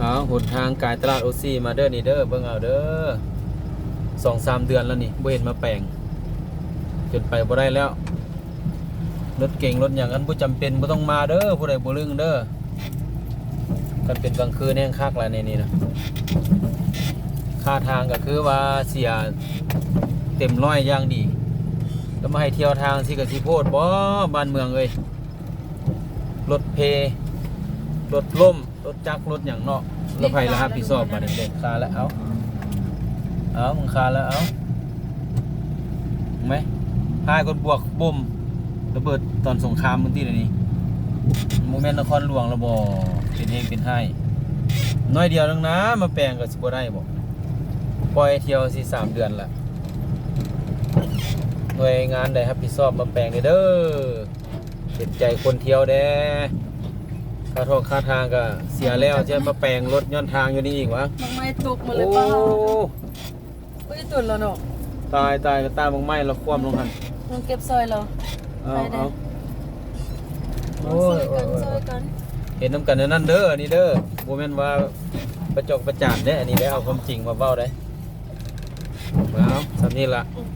เอาหนทางกายตลาดโอซีมาเด้อนี่เด้อเบิ่งเอาเด้อสองสามเดือนแล้วนี่บ่เห็นมาแปลงจนไปบ่ได้แล้ว รถเก่งรถอย่างนั้นบ่จำเป็นบ่ต้องมาเด้อผู้ใดบ่ลึงเด้อกันเป็นกลางคืนแห้งคักแล้วในนี่นะค่าทางก็คือว่าเสียเต็มร้อยอย่างดีก็มาให้เที่ยวทางสิก็สิโพดบ่บ้านเมืองเอ้ยรถเพรถล่ม รถจักรรถอย่างเนาะรถไฟละครับพี่สอบมาเด็กๆคาแล้วเอาเอามึงคาแล้วเอาเห็นไหมพายคนบวกบ่มระเบิดตอนสงครามมึงที่ไหนนี่โมเมนต์นครหลวงระบอเป็นเองเป็นให้น้อยเดียวนึงนะ มาแปลงกับสิบได้บอกปล่อยเที่ยวสิสามเดือนละหน่วยงานใดครับพี่สอบมาแปลงเด้อเด้อเห็นใจคนเที่ยวแด้ ค่าทองค่าทางก็เสียแล้วจะมาแปลงรถย้อนทางอยู่นี่อีกวะมันไม่ตกมาเลโอ้ยป้าเฮ้ยตุ่นแล้วเนาะตายตายก็ตามบังไม้เราคว่ำลงหันต้องเก็บซอยเราเอาไปได้เอาต้โอ้องซอยยโอ้กัยนโอ้ยซอยกันเห็นน้ำกันในนั่นเด้ออันนี้เด้อโมเมนว่าประจกประจานได้ออันนี้ได้เอาความจริงมาเบ้าได้เอาสำนี้ละอืม